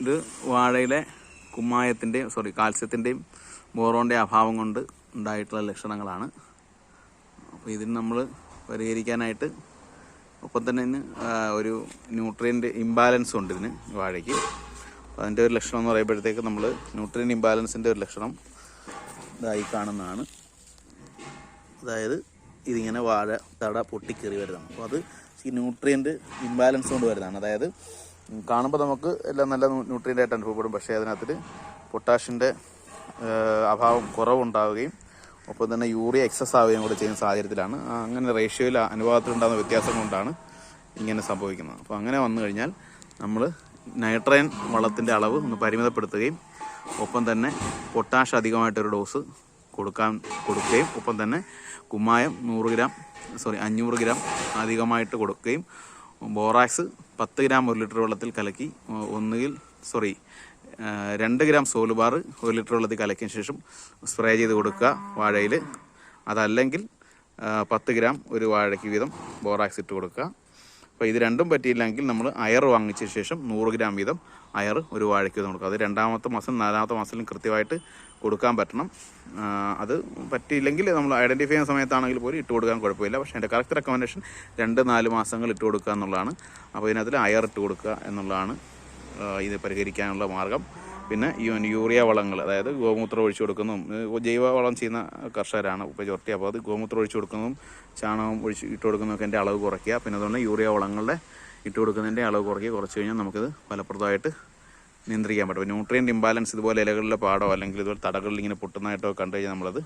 ഇത് വാഴയിലെ കുമ്മായത്തിന്റെയും സോറി കാൽസ്യത്തിന്റെയും ബോറോന്റെയും അഭാവം കൊണ്ട് ഉണ്ടായിട്ടുള്ള ലക്ഷണങ്ങളാണ്. അപ്പോൾ ഇതിന് നമ്മൾ പരിഹരിക്കാനായിട്ട് ഒപ്പം തന്നെ ഇതിന് ഒരു ന്യൂട്രിയന്റ് ഇംബാലൻസ് ഉണ്ട് ഇതിന് വാഴയ്ക്ക്. അപ്പോൾ അതിന്റെ ഒരു ലക്ഷണം എന്ന് പറയുമ്പോഴത്തേക്ക് നമ്മൾ ന്യൂട്രിയൻ ഇംബാലൻസിന്റെ ഒരു ലക്ഷണം ഇതായി കാണുന്നതാണ്. അതായത് ഇതിങ്ങനെ വാഴ തട പൊട്ടിക്കേറി വരുന്നതാണ്. അപ്പോൾ അത് ഈ ന്യൂട്രിയന്റ് ഇംബാലൻസ് കൊണ്ട് വരുന്നതാണ്. അതായത് കാണുമ്പോൾ നമുക്ക് എല്ലാം നല്ല ന്യൂട്രിയന്റ് ആയിട്ട് അനുഭവപ്പെടും പക്ഷേ അതിനകത്ത് പൊട്ടാഷിന്റെ അഭാവം കുറവുണ്ടാവുകയും ഒപ്പം തന്നെ യൂറിയ എക്സസ് ആവുകയും കൂടെ ചെയ്യുന്ന സാഹചര്യത്തിലാണ്. അങ്ങനെ റേഷ്യോയിൽ അനുപാതത്തിലുണ്ടാകുന്ന വ്യത്യാസം കൊണ്ടാണ് ഇങ്ങനെ സംഭവിക്കുന്നത്. അപ്പോൾ അങ്ങനെ വന്നു കഴിഞ്ഞാൽ നമ്മൾ നൈട്രജൻ വളത്തിന്റെ അളവ് ഒന്ന് പരിമിതപ്പെടുത്തുകയും ഒപ്പം തന്നെ പൊട്ടാഷ് അധികമായിട്ടൊരു ഡോസ് കൊടുക്കാൻ കൊടുക്കുകയും ഒപ്പം തന്നെ കുമ്മായം നൂറ് ഗ്രാം സോറി അഞ്ഞൂറ് ഗ്രാം അധികമായിട്ട് കൊടുക്കുകയും ബോറാക്സ് പത്ത് ഗ്രാം ഒരു ലിറ്റർ വെള്ളത്തിൽ കലക്കി ഒന്നുകിൽ സോറി രണ്ട് ഗ്രാം സോലുബാർ ഒരു ലിറ്റർ വെള്ളത്തിൽ കലക്കിയ ശേഷം സ്പ്രേ ചെയ്ത് കൊടുക്കുക വാഴയിൽ. അതല്ലെങ്കിൽ പത്ത് ഗ്രാം ഒരു വാഴയ്ക്ക് വീതം ബോറാക്സ് ഇട്ട് കൊടുക്കുക. അപ്പോൾ ഇത് രണ്ടും പറ്റിയില്ലെങ്കിൽ നമ്മൾ അയർ വാങ്ങിച്ച ശേഷം നൂറ് ഗ്രാം വീതം അയർ ഒരു വാഴയ്ക്ക് വീതം കൊടുക്കുക. അത് രണ്ടാമത്തെ മാസം നാലാമത്തെ മാസത്തിലും കൃത്യമായിട്ട് കൊടുക്കാൻ പറ്റണം. അത് പറ്റിയില്ലെങ്കിൽ നമ്മൾ ഐഡന്റിഫൈ ചെയ്യുന്ന സമയത്താണെങ്കിൽ പോലും ഇട്ട് കൊടുക്കാൻ കുഴപ്പമില്ല. പക്ഷേ എന്റെ കറക്റ്റ് റെക്കമെൻഡേഷൻ രണ്ട് നാല് മാസങ്ങൾ ഇട്ട് കൊടുക്കുക എന്നുള്ളതാണ്. അപ്പോൾ ഇതിനകത്തിൽ അയർ ഇട്ട് കൊടുക്കുക എന്നുള്ളതാണ് ഇത് പരിഹരിക്കാനുള്ള മാർഗം. പിന്നെ യൂറിയ വളങ്ങൾ അതായത് ഗോമൂത്രം ഒഴിച്ചു കൊടുക്കുന്നതും ജൈവവളം ജൈവ വളം ചെയ്യുന്ന കർഷകരാണ് ഉപചോർത്തി അപ്പോൾ അത് ഗോമൂത്രം ഒഴിച്ചു കൊടുക്കുന്നതും ചാണകം ഒഴിച്ച് ഇട്ട് കൊടുക്കുന്നതൊക്കെ എന്റെ അളവ് കുറയ്ക്കുക. പിന്നെ അതുകൊണ്ട് യൂറിയ വളങ്ങളുടെ ഇട്ട് കൊടുക്കുന്നതിന്റെ അളവ് കുറയ്ക്കുക. കുറച്ച് കഴിഞ്ഞാൽ നമുക്കിത് ഫലപ്രദമായിട്ട് നിയന്ത്രിക്കാൻ പറ്റും. ന്യൂട്രിയന്റ് ഇംബാലൻസ് ഇതുപോലെ ഇലകളിലെ പാടോ അല്ലെങ്കിൽ ഇതുപോലെ തടകളിൽ ഇങ്ങനെ പൊട്ടുന്നതായിട്ടോ കണ്ടു കഴിഞ്ഞാൽ നമ്മളത്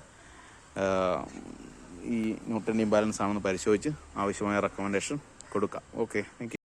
ഈ ന്യൂട്രിയന്റ് ഇംബാലൻസ് ആണെന്ന് പരിശോധിച്ച് ആവശ്യമായ റെക്കമെൻഡേഷൻ കൊടുക്കാം. Okay thank